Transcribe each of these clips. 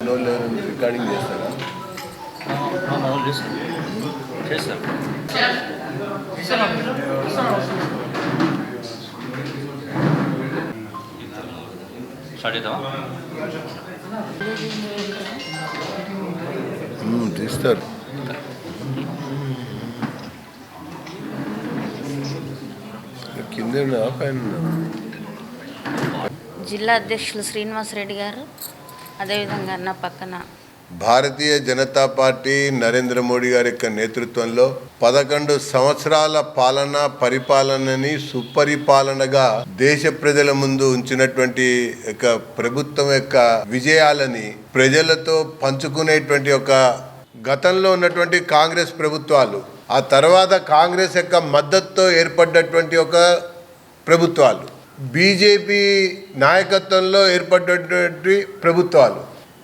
Recording చేస్తారా? చేస్తాం. తీస్తారు కింద? జిల్లా అధ్యక్షులు శ్రీనివాసరెడ్డి గారు. అదేవిధంగా నా పక్కన భారతీయ జనతా పార్టీ నరేంద్ర మోడీ గారి యొక్క నేతృత్వంలో పదకొండు సంవత్సరాల పాలన పరిపాలనని సుపరిపాలనగా దేశ ప్రజల ముందు ఉంచినటువంటి యొక్క ప్రభుత్వం యొక్క విజయాలని ప్రజలతో పంచుకునేటువంటి ఒక గతంలో ఉన్నటువంటి కాంగ్రెస్ ప్రభుత్వాలు ఆ తర్వాత కాంగ్రెస్ యొక్క మద్దతుతో ఏర్పడ్డటువంటి ఒక ప్రభుత్వాలు. బీజేపీ నాయకత్వంలో ఏర్పడినటువంటి ప్రభుత్వాలు.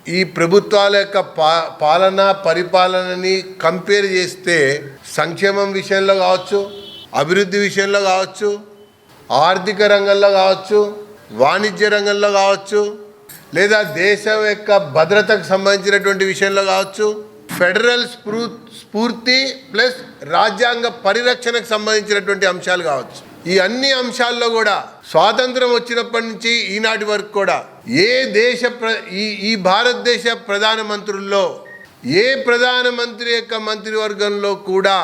ఈ ప్రభుత్వాల యొక్క పా పాలన పరిపాలనని కంపేర్ చేస్తే సంక్షేమం విషయంలో కావచ్చు అభివృద్ధి విషయంలో కావచ్చు ఆర్థిక రంగంలో కావచ్చు వాణిజ్య రంగంలో కావచ్చు లేదా దేశం యొక్క భద్రతకు సంబంధించినటువంటి విషయంలో కావచ్చు ఫెడరల్ స్ఫూ స్ఫూర్తి ప్లస్ రాజ్యాంగ పరిరక్షణకు సంబంధించినటువంటి అంశాలు కావచ్చు. ఈ అన్ని అంశాల్లో కూడా స్వాతంత్రం వచ్చినప్పటి నుంచి ఈనాటి వరకు కూడా ఏ దేశ ప్ర ఈ ఈ భారతదేశ ప్రధానమంత్రుల్లో ఏ ప్రధానమంత్రి యొక్క మంత్రివర్గంలో కూడా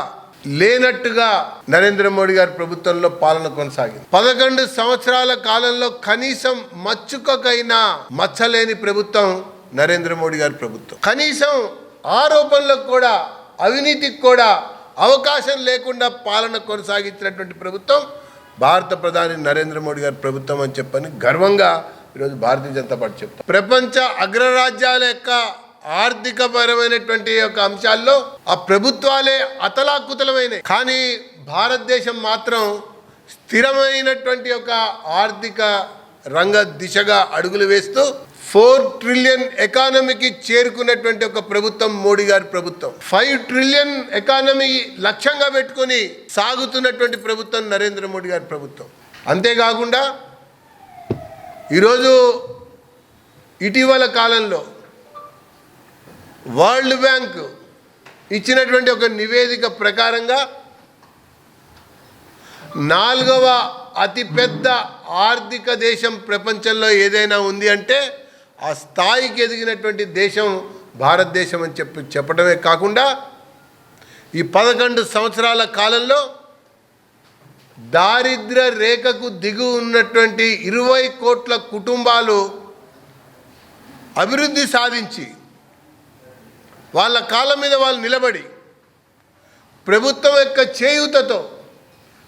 లేనట్టుగా నరేంద్ర మోడీ గారి ప్రభుత్వంలో పాలన కొనసాగింది. పదకొండు సంవత్సరాల కాలంలో కనీసం మచ్చుకకైనా మచ్చలేని ప్రభుత్వం నరేంద్ర మోడీ గారి ప్రభుత్వం. కనీసం ఆరోపణలకు కూడా అవినీతికి కూడా అవకాశం లేకుండా పాలన కొనసాగించినటువంటి ప్రభుత్వం భారత ప్రధాని నరేంద్ర మోడీ గారి ప్రభుత్వం అని చెప్పని గర్వంగా ఈరోజు భారతీయ జనతా పార్టీ చెప్తాం. ప్రపంచ అగ్రరాజ్యాల యొక్క ఆర్థికపరమైనటువంటి యొక్క అంశాల్లో ఆ ప్రభుత్వాలే అతలాకుతలమైనవి. కానీ భారతదేశం మాత్రం స్థిరమైనటువంటి ఒక ఆర్థిక రంగ దిశగా అడుగులు వేస్తూ ఫోర్ ట్రిలియన్ ఎకానమీకి చేరుకున్నటువంటి ఒక ప్రభుత్వం మోడీ గారి ప్రభుత్వం. ఫైవ్ ట్రిలియన్ ఎకానమీ లక్ష్యంగా పెట్టుకొని సాగుతున్నటువంటి ప్రభుత్వం నరేంద్ర మోడీ గారి ప్రభుత్వం. అంతేకాకుండా ఈరోజు ఇటీవల కాలంలో వరల్డ్ బ్యాంక్ ఇచ్చినటువంటి ఒక నివేదిక ప్రకారంగా నాలుగవ అతిపెద్ద ఆర్థిక దేశం ప్రపంచంలో ఏదైనా ఉంది అంటే ఆ స్థాయికి ఎదిగినటువంటి దేశం భారతదేశం అని చెప్పి చెప్పడమే కాకుండా ఈ పదకొండు సంవత్సరాల కాలంలో దారిద్ర రేఖకు దిగు ఉన్నటువంటి ఇరవై కోట్ల కుటుంబాలు అభివృద్ధి సాధించి వాళ్ళ కాళ్ళ మీద వాళ్ళు నిలబడి ప్రభుత్వం యొక్క చేయూతతో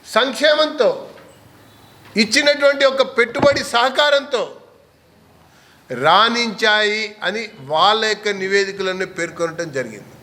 సంక్షేమంతో ఇచ్చినటువంటి ఒక పెట్టుబడి సహకారంతో రాణించాయి అని వాళ్ళ యొక్క నివేదికలను పేర్కొనటం జరిగింది.